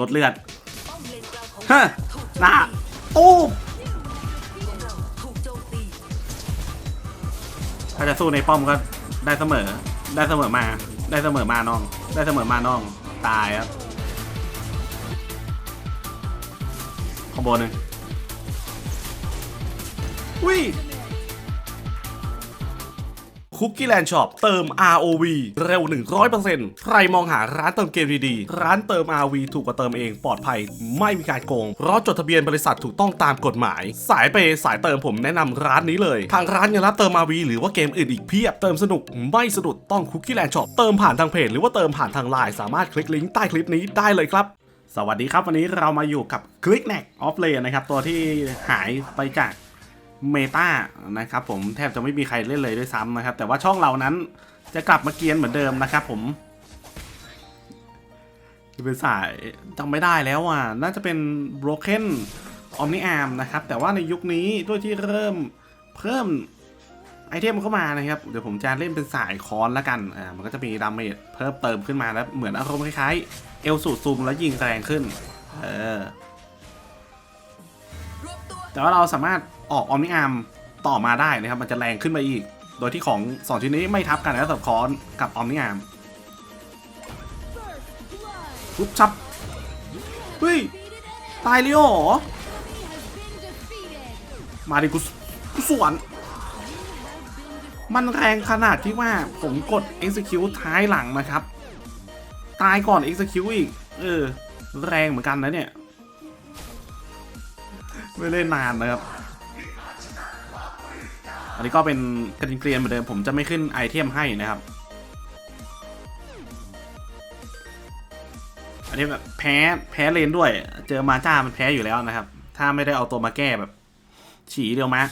ลดเลือดฮะหน้าตู้มถ้าจะสู้ในป้อมก็ได้เสมอ ได้เสมอมา ได้เสมอมาน้อง ได้เสมอมาน้อง ตายครับขางบนหนึ่งวิ คุกกี้แลนด์ช็อปเติม ROV เร็ว 100%ใครมองหาร้านเติมเกมดีๆ ร้านเติม ROV ถูกกว่าเติมเองปลอดภัย ไม่มีการโกง เพราะจดทะเบียนบริษัทถูกต้องตามกฎหมาย สายเปสายเติมผมแนะนำร้านนี้เลย ทางร้านยังรับเติม ROV หรือว่าเกมอื่นอีกเพียบเติมสนุกไม่สะดุดต้องคุกกี้แลนด์ช็อปเติมผ่านทางเพจหรือว่าเติมผ่านทางไลน์สามารถคลิกลิงก์ใต้คลิปนี้ได้เลยครับสวัสดีครับ วันนี้เรามาอยู่กับ Click n a c Off Lane นะครับ ตัวที่หายไปจาก เมตานะครับผมแทบจะไม่มีใครเล่นเลยด้วยซ้ำนะครับ แต่ว่าช่องเรานั้นจะกลับมาเกียนเหมือนเดิมนะครับผมเป็นสายจำไม่ได้แล้วอะ น่าจะเป็น Broken Omni Arm นะครับ แต่ว่าในยุคนี้ด้วยที่เริ่มเพิ่มไอเทมเข้ามานะครับ เดี๋ยวผมจะเล่นเป็นสายคอนละกัน อ่า มันก็จะมีดาเมจเพิ่มเติมขึ้นมาแล้วเหมือนอารมณ์คล้ายๆ เอลสูดซูมแล้วยิงแรงขึ้น เออ แต่ว่าเราสามารถ ออกออมนิอาร์มต่อมาได้นะครับ มันจะแรงขึ้นมาอีก โดยที่ของสองชิ้นนี้ไม่ทับกันนะสำหรับคอนกับออมนิอาร์มปุ๊บชับเฮ้ย ตายเลยเหรอ มาดิกูสกูสวน มันแรงขนาดที่ว่าผมกด execute ท้ายหลังนะครับ ตายก่อน execute อีก เออ แรงเหมือนกันนะเนี่ย ไม่เล่นนานนะครับ อันนี้ก็เป็นกระดิ่งเกลียนเหมือนเดิมผมจะไม่ขึ้นไอเทมให้นะครับ อันนี้แบบแพ้แพ้เลนด้วย เจอมาจ้ามันแพ้อยู่แล้วนะครับ ถ้าไม่ได้เอาตัวมาแก้แบบ ฉีเดียวมะ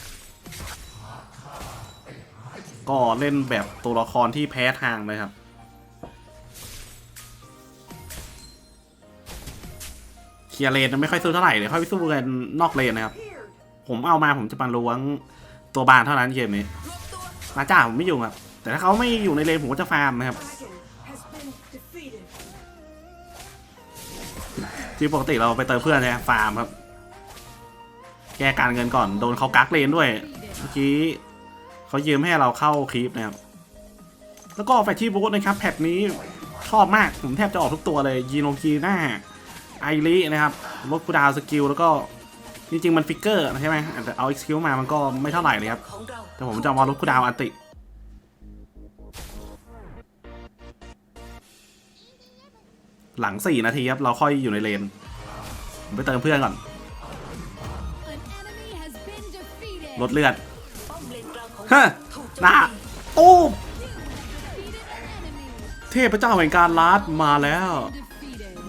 ก็เล่นแบบตัวละครที่แพ้ทางนะครับเคลียร์เลนไม่ค่อยสู้เท่าไหร่เลยค่อยไปสู้กันนอกเลนนะครับ ผมเอามาผมจะมาล้วง ตัวบานเท่านั้นเกมนี้มาจ้าผมไม่อยุ่ครับแต่ถ้าเขาไม่อยู่ในเลนผมก็จะฟาร์มนะครับที่ปกติเราไปเติมเพื่อนใช่ฟาร์มครับ แก้การเงินก่อนโดนเขากักเลนด้วยเมื่อกี้เขายืมให้เราเข้าคลิปนะครับแล้วก็แฟชชี่บูธนะครับแพทนี้ชอบมากผมแทบจะออกทุกตัวเลยยีโนกีหน้าไอรินะครับลดคูดาวสกิลแล้วก็ จริงๆมันฟิกเกอร์ใช่ไหมแต่เอา XQ มามันก็ไม่เท่าไหร่เลยครับ แต่ผมจะเอามาลดคูดาวอันติหลัง 4 นาทีครับ เราค่อยอยู่ในเลน ไปเติมเพื่อนก่อน ลดเลือดฮะน้าตู้เทพเจ้าแห่งการลัดมาแล้ว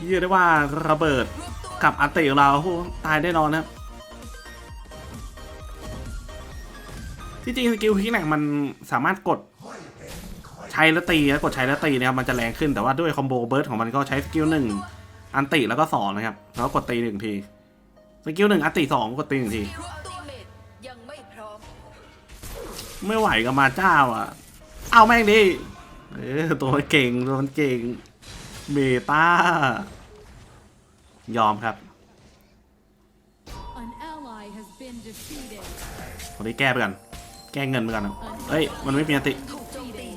เรียได้ว่าระเบิดกับอันติของเราตายแน่นอนนะ ที่จริงสกิลคิกแนกมันสามารถกดใช้แล้วตีแล้วกดใช้แล้วตีนะครับมันจะแรงขึ้นแต่ว่าด้วยคอมโบเบิร์ดของมันก็ใช้สกิลหนึ่งอันติแล้วก็สองนะครับแล้วกดตีหนึ่งทีสกิลหนึ่งอันติสองกดตีหนึ่งทียังไม่พร้อมไม่ไหวกับมาเจ้าอะ เอาแม่งดิเออตัวมันเก่งตัวมันเก่งเมตายอมครับ An ally has been defeated. คนนี้แก้ไปกัน แก้เงินไปกันนะเอ้ย มันไม่มีอันติถูกโจมตี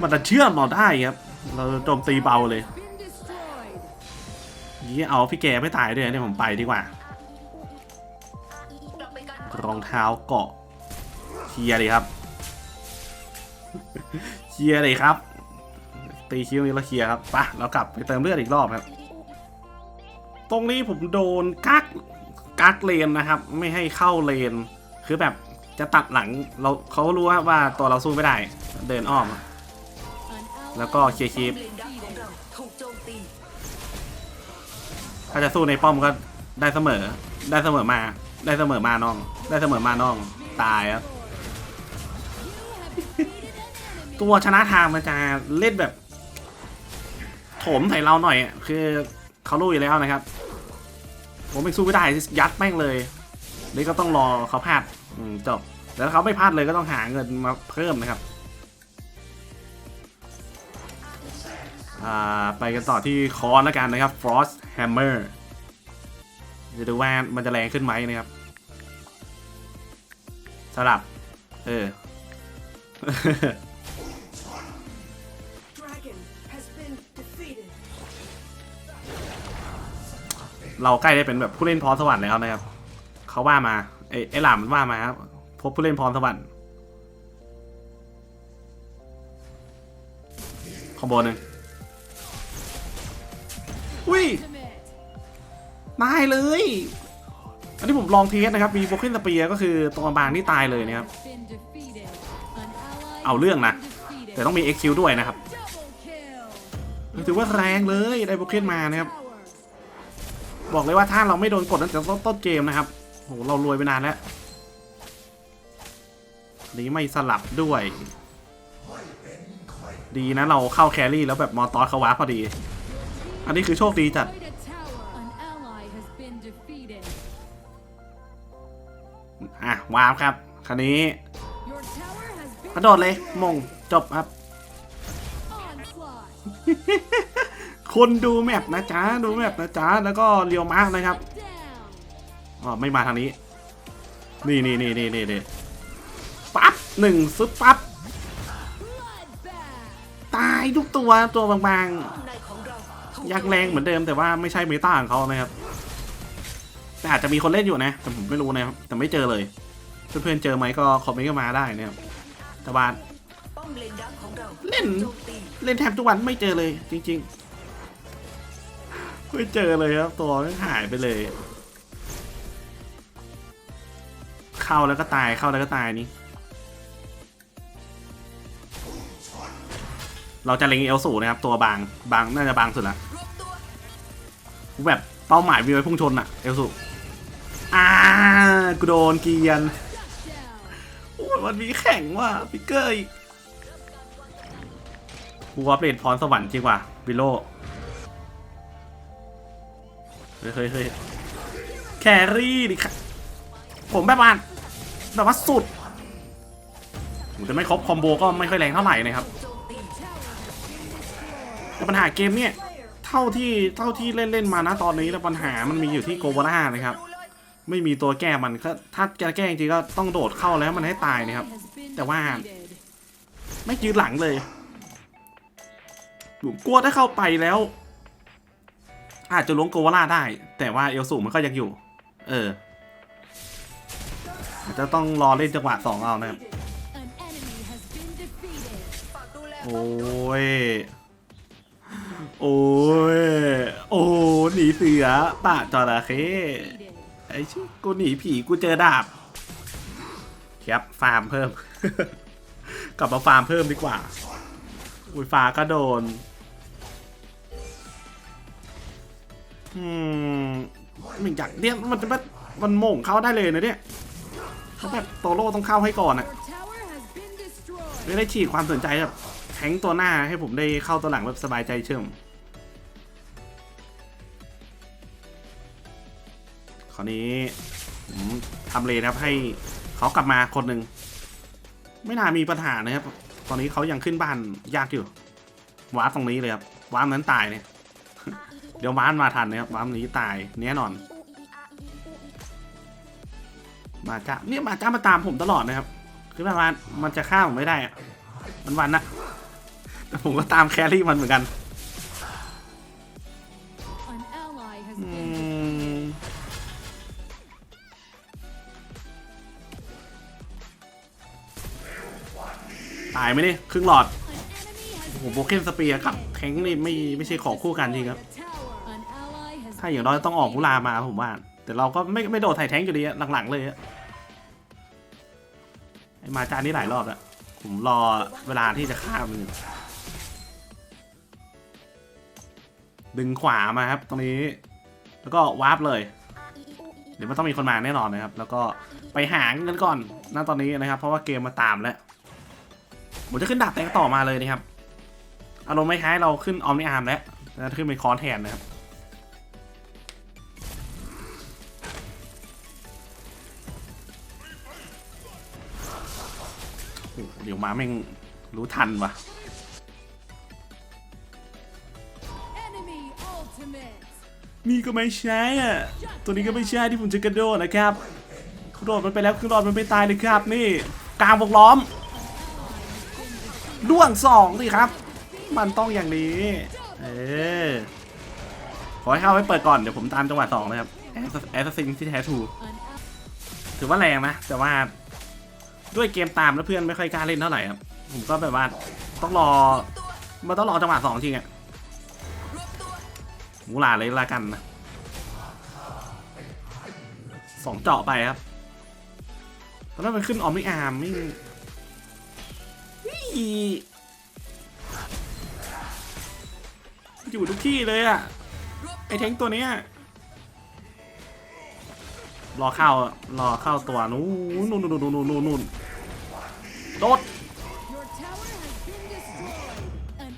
มันจะเชื่อมเราได้ครับ เราโจมตีเบาเลย Been destroyed. ยี่เอาพี่แกไม่ตายด้วยเนี่ยผมไปดีกว่ากลับไปกันรองเท้าเกาะเคลียร์เลยครับเคลียร์เลยครับ ตีคิวนี้แล้วเคลียร์ครับไปะเรากลับไปเติมเลือดอีกรอบครับ ตรงนี้ผมโดนกัก กักเลนนะครับ ไม่ให้เข้าเลน คือแบบจะตัดหลังเราเขารู้ว่าว่าตัวเราสู้ไม่ได้ เดินอ้อม แล้วก็เคลียร์คลิปเลนดักของเราถูกโจมตีถ้าจะสู้ในป้อมก็ได้เสมอ ได้เสมอมา ได้เสมอมาน้อง ได้เสมอมาน้อง ตายครับ ตัวชนะทางมันจะเล่นแบบโถมใส่เราหน่อย คือเขารู้อยู่แล้วนะครับ ผมไม่สู้ไม่ได้ยัดแม่งเลยนี่ก็ต้องรอเขาพลาดจบแล้วเขาไม่พลาดเลยก็ต้องหาเงินมาเพิ่มนะครับไปกันต่อที่คอนแล้วกันนะครับ Frost Hammer จะดูว่ามันจะแรงขึ้นไหมนะครับสลับ เออ เราใกล้ได้เป็นแบบผู้เล่นพรสวรรค์แล้วนะครับเขาว่ามาไอ้ไอ้หลามมันว่ามาครับพบผู้เล่นพรสวรรค์คอมโบหนึ่งอุ้ยตายเลย อันนี้ผมลองเทสนะครับ มีโบเคนสเปียก็คือตัวบางนี่ตายเลยนะครับ เอาเรื่องนะ แต่ต้องมี XQ ด้วยนะครับ ถือว่าแรงเลยได้โบเคนมานะครับ บอกเลยว่าถ้าเราไม่โดนกดตั้งแต่ต้นเกมนะครับโหเรารวยไปนานแล้วนี้ไม่สลับด้วย ดีนะเราเข้าแครี่แล้วแบบมอตอสเขาว้าพอดี อันนี้คือโชคดีจัดอะว้าร์ปครับคันนี้กระโดดเลยมงจบครับ คนดูแมปนะจ๊ะดูแมปนะจ๊ะแล้วก็เรียวมาร์กนะครับอ๋อไม่มาทางนี้ นี่นี่นี่นี่นี่ปั๊บหนึ่งซึบปั๊บตายทุกตัวตัวบางๆ ยังแรงเหมือนเดิมแต่ว่าไม่ใช่เมตาของเขานะครับ แต่อาจจะมีคนเล่นอยู่นะ แต่ผมไม่รู้นะครับ แต่ไม่เจอเลย เพื่อนๆเจอไหมก็คอมเมนต์กันมาได้นะครับแต่ว่าเลนดักของเราเล่นเล่นแทบทุกวันไม่เจอเลยจริง ๆ ไม่เจอเลยครับตัวหายไปเลย เข้าแล้วก็ตายเข้าแล้วก็ตายนี่เราจะเล็งเอลสูนะครับ ตัวบางบางน่าจะบางสุดละแบบเป้าหมายวีไว้พุ่งชนอะเอลสูอ่ากูโดนเกียนโอ้ยมันมีแข่งว่ะฟิกเกอร์อีกกูอัปเดตพรสวรรค์จริงว่ะบิโล เฮ้ยเฮ้ยแครี่ดิค่ะผมแบบว่าแบบว่าสุดผมจะไม่ครบคอมโบก็ไม่ค่อยแรงเท่าไหร่นะครับแต่ปัญหาเกมเนี่ยเท่าที่เท่าที่เล่นเล่นมานะตอนนี้แล้วปัญหามันมีอยู่ที่โกโบล่านะครับ ไม่มีตัวแก้มันก็ถ้าจะแก้จริงก็ต้องโดดเข้าแล้วมันให้ตายนะครับ แต่ว่า ไม่ยืนหลังเลยผมกลัวถ้าเข้าไปแล้ว อาจจะล้วงโกวาล่าได้ แต่ว่าเอลสูมันก็ยังอยู่ เออจะต้องรอเล่นจังหวะสองเอานะครับ โอ้ย โอ้ย โอ้หนีเสือป่าจระเข้ไอ้ชิกูหนีผีกูเจอดาบครับฟาร์มเพิ่ม กลับมาฟาร์มเพิ่มดีกว่า อุ้ยฟ้าก็โดน อืมมันอยากเนี่ยมันจะมันมันโม่งเข้าได้เลยนะเนี่ยเขาแบบโตโร่ต้องเข้าให้ก่อนอะไม่ได้ฉีดความสนใจแบบแทงตัวหน้าให้ผมได้เข้าตัวหลังแบบสบายใจเชื่อมคราวนี้ผมทำเลนะครับให้เขากลับมาคนหนึ่งไม่น่ามีปัญหานะครับ ตอนนี้เขายังขึ้นบ้านยากอยู่วาร์ปตรงนี้เลยครับวาร์ปนั้นตายเนี่ย เดี๋ยววาร์ปมาทันนะครับวาร์ปนี้ตายแน่นอน มาจ้าเนี่ยมาจ้ามาตามผมตลอดนะครับคือแบบว่ามันจะฆ่าผมไม่ได้อะมันวันนะแต่ผมก็ตามแครี่มันเหมือนกันตายไหมเนี่ยครึ่งหลอดโอ้โหโบเคนสเปียร์กับแทงนี่ไม่ไม่ใช่ของคู่กันจริงครับ ถ้าอย่างน้อยต้องออกกุลามาผมว่า แต่เราก็ไม่ไม่โดดไถ่แทงอยู่ดีอะหลังๆเลยอะไอ้มาจานนี่หลายรอบแล้วผมรอเวลาที่จะฆ่ามันดึงขวามาครับ ตรงนี้ แล้วก็วาร์ปเลย เดี๋ยวมันต้องมีคนมาแน่นอนนะครับ แล้วก็ไปหางกันก่อนณตอนนี้นะครับ เพราะว่าเกมมาตามแล้วผมจะขึ้นดาบแตงต่อมาเลยนะครับอารมณ์ไม่คล้ายเราขึ้นออมนิอาร์มแล้วแล้วขึ้นเป็นคอนแทนนะครับ เดี๋ยวมาแม่งรู้ทันวะ ultimate. นี่ก็ไม่ใช่อะ ตัวนี้ก็ไม่ใช่ที่ผมจะกระโดดนะครับกระโดดมันไปแล้วคือรอดมันไม่ตายนะครับ นี่กลางวงล้อมด้วงสองสิครับ มันต้องอย่างนี้ เออขอให้เข้าไปเปิดก่อน เดี๋ยวผมตามจังหวะสองเลยครับแอสซินที่แท้ทู An ally ถือว่าแรงนะ แต่ว่า ด้วยเกมตามแล้วเพื่อนไม่ค่อยกล้าเล่นเท่าไหร่ครับผมก็แบบว่าต้องรอมันต้องรอจังหวะสองจริงอะมูลาเลยละกันนะสองเจาะไปครับตอนนั้นมันขึ้นออมนิอาร์มไม่อยู่ทุกที่เลยอะไอเทงตัวเนี้ยรอเข้ารอเข้าตัวนู้นนู่นนู่นนู่นนู่นนู่นนู่น โดด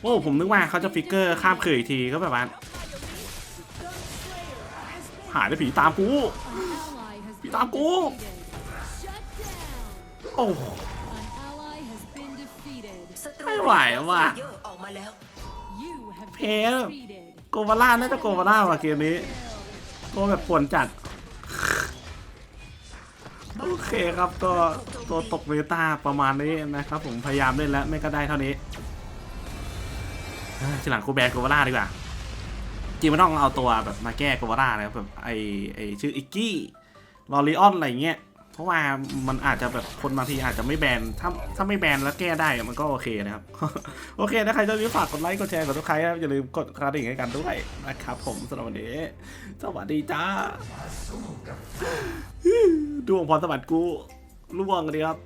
โอ้ผมนึกว่าเขาจะฟิกเกอร์ข้ามเขื่ออีกทีก็แบบว่าหายไปผีตามกู ally has been พี่ตามกูโอ้ไม่ไหวว่ะเยอะออกมาแล้ว You have เพลโกวาล่าน่าจะโกวาล่าว่ะเกมนี้โกแบบปวนจัด โอเคครับก็ตัวตกเมตาประมาณนี้นะครับผมพยายามเล่นแล้วไม่ก็ได้เท่านี้ทีหลังกูแบนโกวาล่าดีกว่าจริงไม่ต้องเอาตัวแบบมาแก้โกวาล่านะครับแบบไอไอชื่ออิกกี้ลอริออนอะไรเงี้ยเพราะว่ามันอาจจะแบบคนบางทีอาจจะไม่แบนถ้าถ้าไม่แบนแล้วแก้ได้มันก็โอเคนะครับ โอเคถ้าใครจะรีฝากกดไลค์กดแชร์กดติดตามอย่าลืมกดกระดิ่งให้กันด้วยนะครับผมสำหรับวันนี้ สวัสดีจ้า ดวงพรสวรรค์กูล่วงเลยครับ